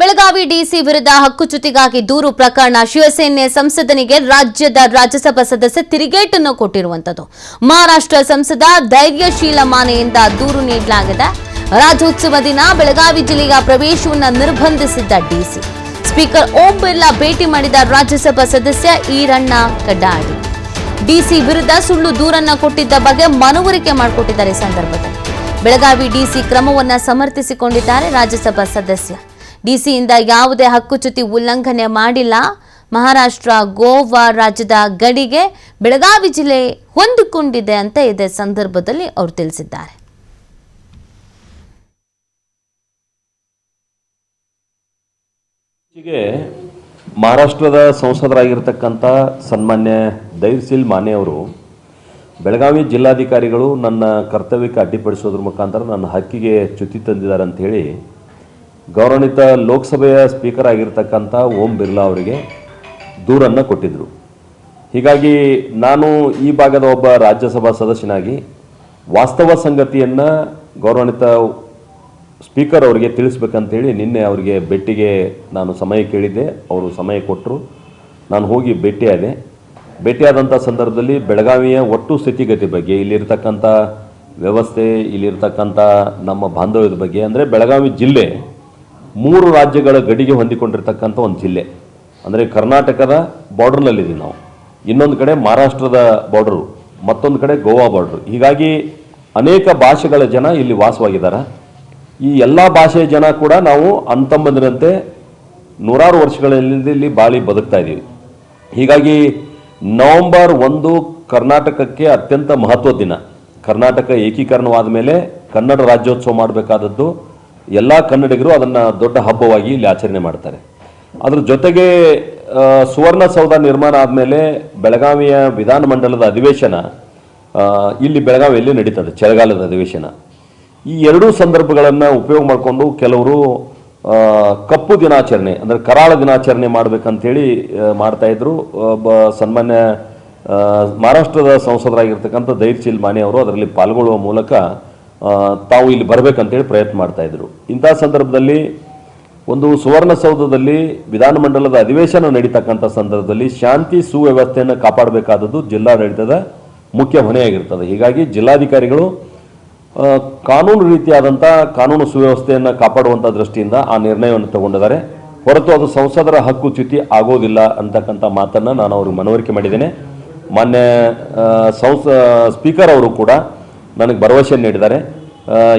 Belagavi DC ವಿರುದ್ಧ ಹಕ್ಕುಚ್ಯುತಿಗಾಗಿ ದೂರು ಪ್ರಕರಣ ಶಿವಸೇನೆ ಸಂಸದನಿಗೆ ರಾಜ್ಯದ ರಾಜ್ಯಸಭಾ ಸದಸ್ಯ ತಿರುಗೇಟನ್ನು ಕೊಟ್ಟಿರುವಂತದ್ದು ಮಹಾರಾಷ್ಟ್ರ ಸಂಸದ ಧೈರ್ಯಶೀಲ ಮಾನೆಯಿಂದ ದೂರು ನೀಡಲಾಗಿದೆ. ರಾಜ್ಯೋತ್ಸವ ದಿನ ಬೆಳಗಾವಿ ಜಿಲ್ಲೆಯ ಪ್ರವೇಶವನ್ನು ನಿರ್ಬಂಧಿಸಿದ್ದ ಡಿಸಿ. ಸ್ಪೀಕರ್ ಓಂ ಬಿರ್ಲಾ ಭೇಟಿ ಮಾಡಿದ ರಾಜ್ಯಸಭಾ ಸದಸ್ಯ ಈರಣ್ಣ ಕಡ್ಡಾಡಿ. ಡಿಸಿ ವಿರುದ್ಧ ಸುಳ್ಳು ದೂರನ್ನ ಕೊಟ್ಟಿದ್ದ ಬಗ್ಗೆ ಮನವರಿಕೆ ಮಾಡಿಕೊಟ್ಟಿದ್ದಾರೆ ಈ ಸಂದರ್ಭದಲ್ಲಿ. ಬೆಳಗಾವಿ ಡಿಸಿ ಕ್ರಮವನ್ನ ಸಮರ್ಥಿಸಿಕೊಂಡಿದ್ದಾರೆ ರಾಜ್ಯಸಭಾ ಸದಸ್ಯ. ಡಿಸಿಯಿಂದ ಯಾವುದೇ ಹಕ್ಕುಚ್ಯುತಿ ಉಲ್ಲಂಘನೆ ಮಾಡಿಲ್ಲ. ಮಹಾರಾಷ್ಟ್ರ, ಗೋವಾ ರಾಜ್ಯದ ಗಡಿಗೆ ಬೆಳಗಾವಿ ಜಿಲ್ಲೆ ಹೊಂದಿಕೊಂಡಿದೆ ಅಂತ ಇದೇ ಸಂದರ್ಭದಲ್ಲಿ ಅವರು ತಿಳಿಸಿದ್ದಾರೆ. ಮಹಾರಾಷ್ಟ್ರದ ಸಂಸದರಾಗಿರ್ತಕ್ಕಂಥ ಸನ್ಮಾನ್ಯ ದೈರ್ಸಿಲ್ ಮಾನೆ ಅವರು ಬೆಳಗಾವಿ ಜಿಲ್ಲಾಧಿಕಾರಿಗಳು ನನ್ನ ಕರ್ತವ್ಯಕ್ಕೆ ಅಡ್ಡಿಪಡಿಸೋದ್ರ ಮುಖಾಂತರ ನನ್ನ ಹಕ್ಕಿಗೆ ಚ್ಯುತಿ ತಂದಿದ್ದಾರೆ ಅಂಥೇಳಿ ಗೌರವಾನ್ವಿತ ಲೋಕಸಭೆಯ ಸ್ಪೀಕರ್ ಆಗಿರ್ತಕ್ಕಂಥ ಓಂ ಬಿರ್ಲಾ ಅವರಿಗೆ ದೂರನ್ನು ಕೊಟ್ಟಿದ್ದರು ಹೀಗಾಗಿ ನಾನು ಈ ಭಾಗದ ಒಬ್ಬ ರಾಜ್ಯಸಭಾ ಸದಸ್ಯನಾಗಿ ವಾಸ್ತವ ಸಂಗತಿಯನ್ನು ಗೌರವಾನ್ವಿತ ಸ್ಪೀಕರ್ ಅವರಿಗೆ ತಿಳಿಸ್ಬೇಕಂತೇಳಿ ನಿನ್ನೆ ಅವರಿಗೆ ಭೇಟಿಗೆ ನಾನು ಸಮಯ ಕೇಳಿದ್ದೆ. ಅವರು ಸಮಯ ಕೊಟ್ಟರು ನಾನು ಹೋಗಿ ಭೇಟಿಯಾದೆ ಭೇಟಿಯಾದಂಥ ಸಂದರ್ಭದಲ್ಲಿ ಬೆಳಗಾವಿಯ ಒಟ್ಟು ಸ್ಥಿತಿಗತಿ ಬಗ್ಗೆ, ಇಲ್ಲಿರ್ತಕ್ಕಂಥ ವ್ಯವಸ್ಥೆ, ಇಲ್ಲಿರ್ತಕ್ಕಂಥ ನಮ್ಮ ಬಾಂಧವ್ಯದ ಬಗ್ಗೆ, ಅಂದರೆ ಬೆಳಗಾವಿ ಜಿಲ್ಲೆ ಮೂರು ರಾಜ್ಯಗಳ ಗಡಿಗೆ ಹೊಂದಿಕೊಂಡಿರ್ತಕ್ಕಂಥ ಒಂದು ಜಿಲ್ಲೆ. ಅಂದರೆ ಕರ್ನಾಟಕದ ಬಾರ್ಡ್ರ್ನಲ್ಲಿದ್ದೀವಿ ನಾವು. ಇನ್ನೊಂದು ಕಡೆ ಮಹಾರಾಷ್ಟ್ರದ ಬಾರ್ಡ್ರು ಮತ್ತೊಂದು ಕಡೆ ಗೋವಾ ಬಾರ್ಡ್ರು ಹೀಗಾಗಿ ಅನೇಕ ಭಾಷೆಗಳ ಜನ ಇಲ್ಲಿ ವಾಸವಾಗಿದ್ದಾರೆ. ಈ ಎಲ್ಲ ಭಾಷೆಯ ಜನ ಕೂಡ ನಾವು ಅಂತಂಬಂದಿರಂತೆ ನೂರಾರು ವರ್ಷಗಳಲ್ಲಿ ಇಲ್ಲಿ ಬಾಳಿ ಬದುಕ್ತಾ ಇದ್ದೀವಿ. ಹೀಗಾಗಿ ನವಂಬರ್ ಒಂದು ಕರ್ನಾಟಕಕ್ಕೆ ಅತ್ಯಂತ ಮಹತ್ವದ ದಿನ. ಕರ್ನಾಟಕ ಏಕೀಕರಣವಾದ ಮೇಲೆ ಕನ್ನಡ ರಾಜ್ಯೋತ್ಸವ ಮಾಡಬೇಕಾದದ್ದು ಎಲ್ಲ ಕನ್ನಡಿಗರು ಅದನ್ನು ದೊಡ್ಡ ಹಬ್ಬವಾಗಿ ಇಲ್ಲಿ ಆಚರಣೆ ಮಾಡ್ತಾರೆ. ಅದರ ಜೊತೆಗೆ ಸುವರ್ಣ ಸುವರ್ಣಸೌಧ ನಿರ್ಮಾಣ ಆದಮೇಲೆ ಬೆಳಗಾವಿಯ ವಿಧಾನಮಂಡಲದ ಅಧಿವೇಶನ ಇಲ್ಲಿ ಬೆಳಗಾವಿಯಲ್ಲಿ ನಡೀತದೆ, ಚಳಿಗಾಲದ ಅಧಿವೇಶನ. ಈ ಎರಡೂ ಸಂದರ್ಭಗಳನ್ನು ಉಪಯೋಗ ಮಾಡಿಕೊಂಡು ಕೆಲವರು ಕಪ್ಪು ದಿನಾಚರಣೆ, ಅಂದರೆ ಕರಾಳ ದಿನಾಚರಣೆ ಮಾಡಬೇಕಂತೇಳಿ ಮಾಡ್ತಾಯಿದ್ರು ಒಬ್ಬ ಸನ್ಮಾನ್ಯ ಮಹಾರಾಷ್ಟ್ರದ ಸಂಸದರಾಗಿರ್ತಕ್ಕಂಥ ದೈರ್ಚಿಲ್ ಮಾನೆ ಅವರು ಅದರಲ್ಲಿ ಪಾಲ್ಗೊಳ್ಳುವ ಮೂಲಕ ತಾವು ಇಲ್ಲಿ ಬರಬೇಕಂತೇಳಿ ಪ್ರಯತ್ನ ಮಾಡ್ತಾ ಇದ್ರು. ಇಂಥ ಸಂದರ್ಭದಲ್ಲಿ ಒಂದು ಸುವರ್ಣಸೌಧದಲ್ಲಿ ವಿಧಾನಮಂಡಲದ ಅಧಿವೇಶನ ನಡೀತಕ್ಕಂಥ ಸಂದರ್ಭದಲ್ಲಿ ಶಾಂತಿ ಸುವ್ಯವಸ್ಥೆಯನ್ನು ಕಾಪಾಡಬೇಕಾದದ್ದು ಜಿಲ್ಲಾಡಳಿತದ ಮುಖ್ಯ ಹೊಣೆಯಾಗಿರ್ತದೆ. ಹೀಗಾಗಿ ಜಿಲ್ಲಾಧಿಕಾರಿಗಳು ಕಾನೂನು ರೀತಿಯಾದಂಥ ಕಾನೂನು ಸುವ್ಯವಸ್ಥೆಯನ್ನು ಕಾಪಾಡುವಂಥ ದೃಷ್ಟಿಯಿಂದ ಆ ನಿರ್ಣಯವನ್ನು ತಗೊಂಡಿದ್ದಾರೆ. ಹೊರತು ಅದು ಸಂಸದರ ಹಕ್ಕು ಚ್ಯುತಿ ಆಗೋದಿಲ್ಲ ಅಂತಕ್ಕಂಥ ಮಾತನ್ನು ನಾನು ಅವ್ರಿಗೆ ಮನವರಿಕೆ ಮಾಡಿದ್ದೇನೆ. ಮಾನ್ಯ ಸಂಸ ಸ್ಪೀಕರ್ ಅವರು ಕೂಡ ನನಗೆ ಭರವಸೆ ನೀಡಿದ್ದಾರೆ.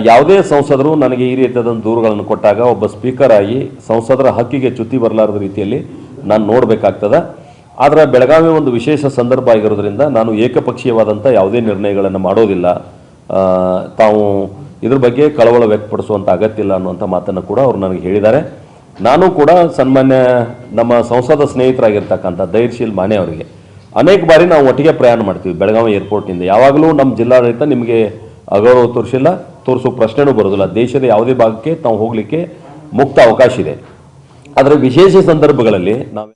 ಯಾವುದೇ ಸಂಸದರು ನನಗೆ ಈ ರೀತಿಯಾದ ದೂರುಗಳನ್ನು ಕೊಟ್ಟಾಗ ಒಬ್ಬ ಸ್ಪೀಕರ್ ಆಗಿ ಸಂಸದರ ಹಕ್ಕಿಗೆ ಚ್ಯುತಿ ಬರಲಾರದ ರೀತಿಯಲ್ಲಿ ನಾನು ನೋಡಬೇಕಾಗ್ತದೆ. ಆದರೆ ಬೆಳಗಾವಿ ಒಂದು ವಿಶೇಷ ಸಂದರ್ಭ ಆಗಿರೋದ್ರಿಂದ ನಾನು ಏಕಪಕ್ಷೀಯವಾದಂಥ ಯಾವುದೇ ನಿರ್ಣಯಗಳನ್ನು ಮಾಡೋದಿಲ್ಲ. ತಾವು ಇದ್ರ ಬಗ್ಗೆ ಕಳವಳ ವ್ಯಕ್ತಪಡಿಸುವಂಥ ಅಗತ್ಯ ಇಲ್ಲ ಅನ್ನುವಂಥ ಮಾತನ್ನು ಕೂಡ ಅವರು ನನಗೆ ಹೇಳಿದ್ದಾರೆ. ನಾನು ಕೂಡ ಸನ್ಮಾನ್ಯ ನಮ್ಮ ಸಂಸದ ಸ್ನೇಹಿತರಾಗಿರ್ತಕ್ಕಂಥ ಧೈರ್ಯಶೀಲ್ ಮಾನೆ ಅವರಿಗೆ ಅನೇಕ ಬಾರಿ ನಾವು ಒಟ್ಟಿಗೆ ಪ್ರಯಾಣ ಮಾಡ್ತೀವಿ ಬೆಳಗಾವಿ ಏರ್ಪೋರ್ಟ್ನಿಂದ. ಯಾವಾಗಲೂ ನಮ್ಮ ಜಿಲ್ಲಾಡಳಿತ ನಿಮಗೆ ಅಗೌರವ ತೋರಿಸಿಲ್ಲ, ತೋರಿಸೋ ಪ್ರಶ್ನೆನೂ ಬರೋದಿಲ್ಲ. ದೇಶದ ಯಾವುದೇ ಭಾಗಕ್ಕೆ ತಾವು ಹೋಗಲಿಕ್ಕೆ ಮುಕ್ತ ಅವಕಾಶ ಇದೆ. ಆದರೆ ವಿಶೇಷ ಸಂದರ್ಭಗಳಲ್ಲಿ ನಾವು